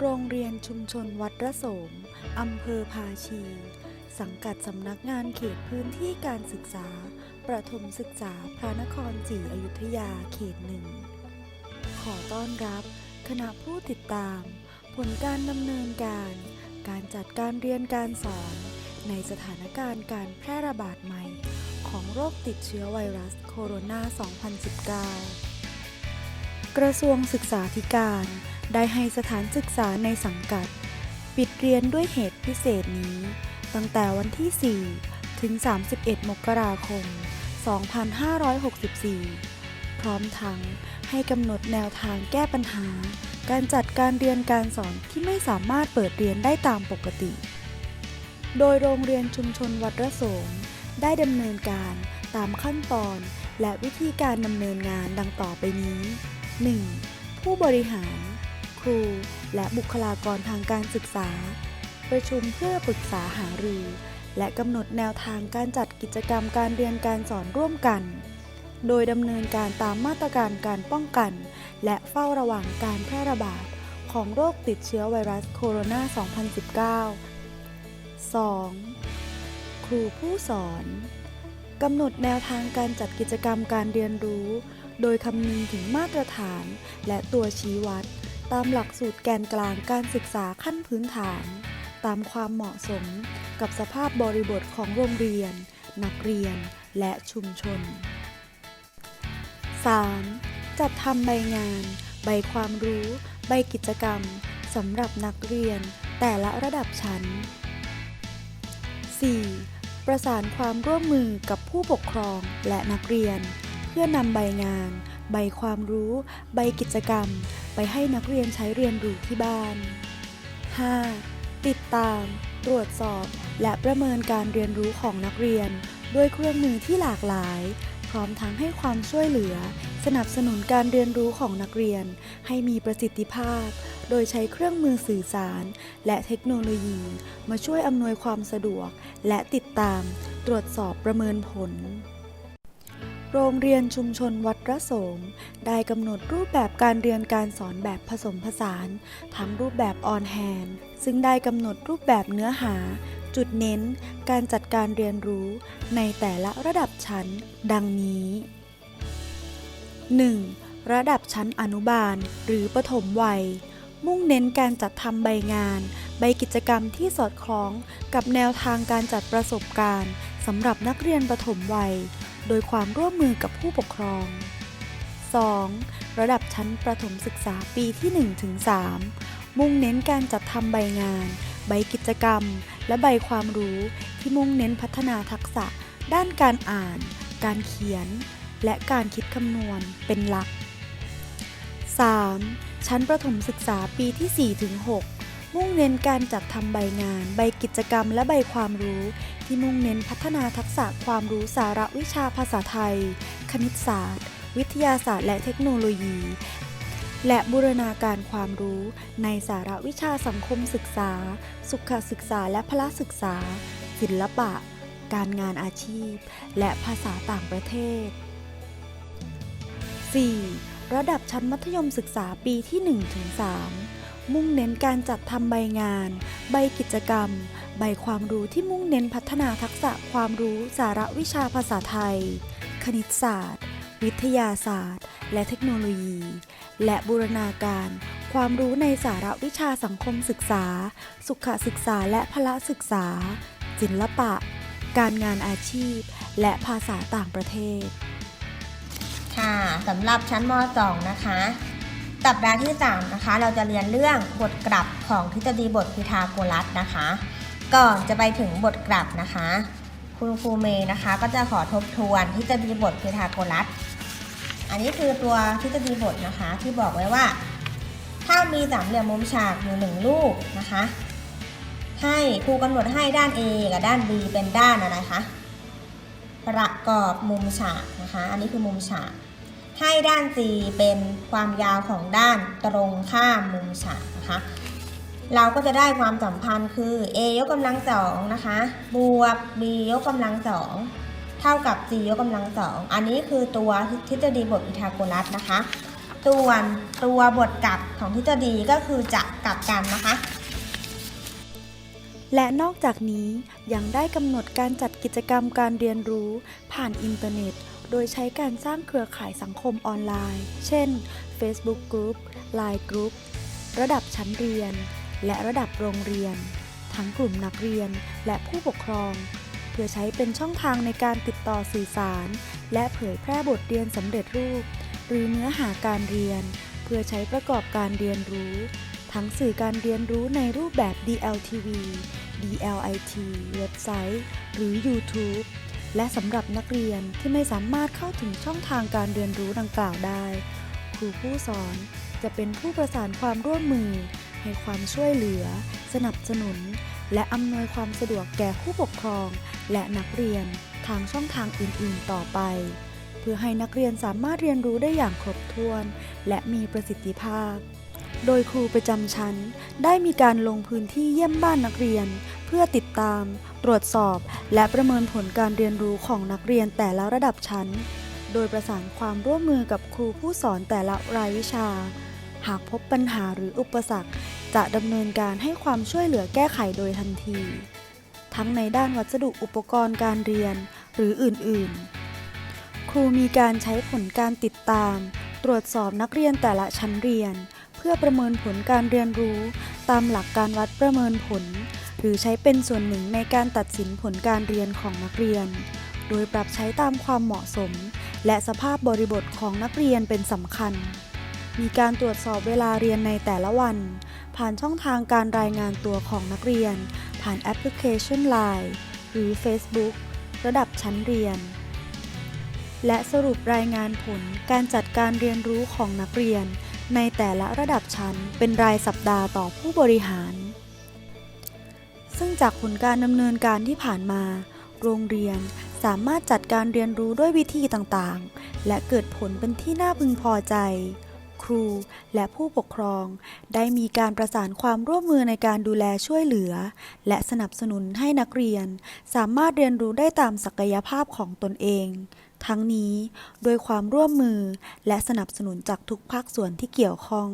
โรงเรียนชุมชนวัดระโสม อำเภอภาชี สังกัดสำนักงานเขตพื้นที่การศึกษา ประถมศึกษาพระนครศรีอยุธยาเขตหนึ่ง ขอต้อนรับ คณะผู้ติดตาม ผลการดำเนินการ การจัดการเรียนการสอน ในสถานการณ์การแพร่ระบาดใหม่ ของโรคติดเชื้อไวรัสโคโรนา 2019 กระทรวงศึกษาธิการ ได้ให้สถานศึกษาในสังกัด ปิดเรียนด้วยเหตุพิเศษนี้ ตั้งแต่วันที่ 4 ถึง 31 มกราคม 2564 พร้อมทั้งให้กำหนดแนวทางแก้ปัญหา การจัดการเรียนการสอนที่ไม่สามารถเปิดเรียนได้ตามปกติ โดยโรงเรียนชุมชนวัดระโสม ได้ดำเนินการตามขั้นตอนและวิธีการดำเนินงานดังต่อไปนี้ 1. ผู้บริหาร รู และบุคลากรทางการศึกษา ประชุมเพื่อปรึกษาหารือ และกำหนดแนวทางการจัดกิจกรรมการเรียนการสอนร่วมกัน โดยดำเนินการตามมาตรการการป้องกัน และเฝ้าระวังการแพร่ระบาดของโรคติดเชื้อไวรัสโคโรนา 2019 2. ครูผู้สอนกำหนดแนวทางการจัดกิจกรรมการเรียนรู้ โดยคำนึงถึงมาตรฐานและตัวชี้วัด ตามหลักสูตรแกนกลางการศึกษาขั้นพื้นฐาน ตามความเหมาะสมกับสภาพบริบทของโรงเรียน นักเรียน และชุมชน 3. จัดทำใบงาน ใบความรู้ ใบกิจกรรมสำหรับนักเรียนแต่ละระดับชั้น 4. ประสานความร่วมมือกับผู้ปกครองและนักเรียน เพื่อนำใบงาน ใบความรู้ ใบกิจกรรม ไปให้นักเรียนใช้เรียนรู้ที่บ้าน 5. ติดตาม ตรวจสอบ และประเมินการเรียนรู้ของนักเรียน ด้วยเครื่องมือที่หลากหลาย พร้อมทั้งให้ความช่วยเหลือ สนับสนุนการเรียนรู้ของนักเรียน ให้มีประสิทธิภาพ โดยใช้เครื่องมือสื่อสาร และเทคโนโลยี มาช่วยอำนวยความสะดวก และติดตาม ตรวจสอบประเมินผล โรงเรียนชุมชนวัดระสมได้กำหนดรูปแบบการเรียนการสอนแบบผสมผสาน ทั้งรูปแบบออนแฮนซึ่งได้กำหนดรูปแบบเนื้อหา จุดเน้น การจัดการเรียนรู้ ในแต่ละระดับชั้น ดังนี้ 1. ระดับชั้นอนุบาล หรือประถมวัย มุ่งเน้นการจัดทำใบงาน ใบกิจกรรมที่สอดคล้องกับแนวทางการจัดประสบการณ์สำหรับนักเรียนประถมวัย โดยความร่วมมือกับผู้ปกครอง 2. ระดับชั้นประถมศึกษาปีที่1ถึง3มุ่งเน้นการจัดทำใบงาน ใบกิจกรรม และใบความรู้ที่มุ่งเน้นพัฒนาทักษะ ด้านการอ่าน การเขียน และการคิดคำนวณเป็นหลัก 3. ชั้นประถมศึกษาปีที่4ถึง6 มุ่งเน้นการจัดทำใบงาน ใบกิจกรรม และใบความรู้ ที่มุ่งเน้นพัฒนาทักษะความรู้สาระวิชาภาษาไทย คณิตศาสตร์ วิทยาศาสตร์และเทคโนโลยี และบูรณาการความรู้ ในสาระวิชาสังคมศึกษา สุขศึกษาและพละศึกษา ศิลปะ การงานอาชีพ และภาษาต่างประเทศ 4. ระดับชั้นมัธยมศึกษาปีที่ 1-3 มุ่งเน้นการจัดทำใบงาน ใบกิจกรรม ใบความรู้ที่มุ่งเน้นพัฒนาทักษะความรู้สาระวิชาภาษาไทย คณิตศาสตร์ วิทยาศาสตร์ และเทคโนโลยี และบูรณาการ ความรู้ในสาระวิชาสังคมศึกษา สุขศึกษาและพละศึกษา ศิลปะ การงานอาชีพ และภาษาต่างประเทศ ค่ะสำหรับชั้นม .2 นะคะ สัปดาห์ที่3นะคะเราจะเรียนเรื่องบทกลับของทฤษฎีบทพีทาโกรัสนะคะ ก่อนจะไปถึงบทกลับนะคะ คุณครูเมย์นะคะ ก็จะขอทบทวนทฤษฎีบทพีทาโกรัส อันนี้คือตัวทฤษฎีบทนะคะที่บอกไว้ว่า ถ้ามีสามเหลี่ยมมุมฉากอยู่หนึ่งลูกนะคะ ให้ครูกำหนดให้ด้าน A กับด้าน B เป็นด้านอะไรคะประกอบมุมฉากนะคะ อันนี้คือมุมฉาก ให้ด้าน C เป็นความยาวของด้านตรงข้ามมุมฉากนะคะ เราก็จะได้ความสัมพันธ์คือ a ยกกำลังสองนะคะ บวก b ยกกำลังสองเท่ากับ c ยกกำลังสองอันนี้คือตัวทฤษฎีบทพีทาโกรัสนะคะถส่วนตัวบทกลับของทฤษฎีก็คือจะกลับกันนะคะและนอกจากนี้ยังได้กำหนดการจัดกิจกรรมการเรียนรู้ผ่านอินเทอร์เน็ต โดยใช้การสร้างเครือข่ายสังคมออนไลน์ เช่น Facebook Group Line Group ระดับชั้นเรียน และระดับโรงเรียน ทั้งกลุ่มนักเรียนและผู้ปกครอง เพื่อใช้เป็นช่องทางในการติดต่อสื่อสาร และเผยแพร่บทเรียนสำเร็จรูป หรือเนื้อหาการเรียน เพื่อใช้ประกอบการเรียนรู้ ทั้งสื่อการเรียนรู้ในรูปแบบ DLTV DLIT เว็บไซต์ หรือ YouTube และสำหรับนักเรียนที่ไม่สามารถเข้าถึงช่องทางการเรียนรู้ดังกล่าวได้ ครูผู้สอนจะเป็นผู้ประสานความร่วมมือ ให้ความช่วยเหลือ สนับสนุน และอำนวยความสะดวกแก่ผู้ปกครอง และนักเรียนทางช่องทางอื่น ๆ ต่อไป เพื่อให้นักเรียนสามารถเรียนรู้ได้อย่างครบถ้วน และมีประสิทธิภาพ โดยครูประจำชั้นได้มีการลงพื้นที่เยี่ยมบ้านนักเรียน เพื่อติดตาม ตรวจสอบ และประเมินผลการเรียนรู้ของนักเรียนแต่ละระดับชั้น โดยประสานความร่วมมือกับครูผู้สอนแต่ละรายวิชา หากพบปัญหาหรืออุปสรรค จะดำเนินการให้ความช่วยเหลือแก้ไขโดยทันที ทั้งในด้านวัสดุอุปกรณ์การเรียนหรืออื่นๆ ครูมีการใช้ผลการติดตาม ตรวจสอบนักเรียนแต่ละชั้นเรียน เพื่อประเมินผลการเรียนรู้ ตามหลักการวัดประเมินผล หรือใช้เป็นส่วนหนึ่งในการตัดสินผลการเรียนของนักเรียน โดยปรับใช้ตามความเหมาะสม และสภาพบริบทของนักเรียนเป็นสำคัญ มีการตรวจสอบเวลาเรียนในแต่ละวัน ผ่านช่องทางการรายงานตัวของนักเรียน ผ่านแอปพลิเคชัน Line หรือ Facebook ระดับชั้นเรียน และสรุปรายงานผลการจัดการเรียนรู้ของนักเรียน ในแต่ละระดับชั้นเป็นรายสัปดาห์ต่อผู้บริหาร ซึ่งจากผลการดำเนินการที่ผ่านมา โรงเรียนสามารถจัดการเรียนรู้ด้วยวิธีต่างๆ และเกิดผลเป็นที่น่าพึงพอใจ ครูและผู้ปกครอง ได้มีการประสานความร่วมมือในการดูแลช่วยเหลือ และสนับสนุนให้นักเรียน สามารถเรียนรู้ได้ตามศักยภาพของตนเองทั้งนี้โดยความร่วมมือและสนับสนุนจากทุกภาคส่วนที่เกี่ยวข้อง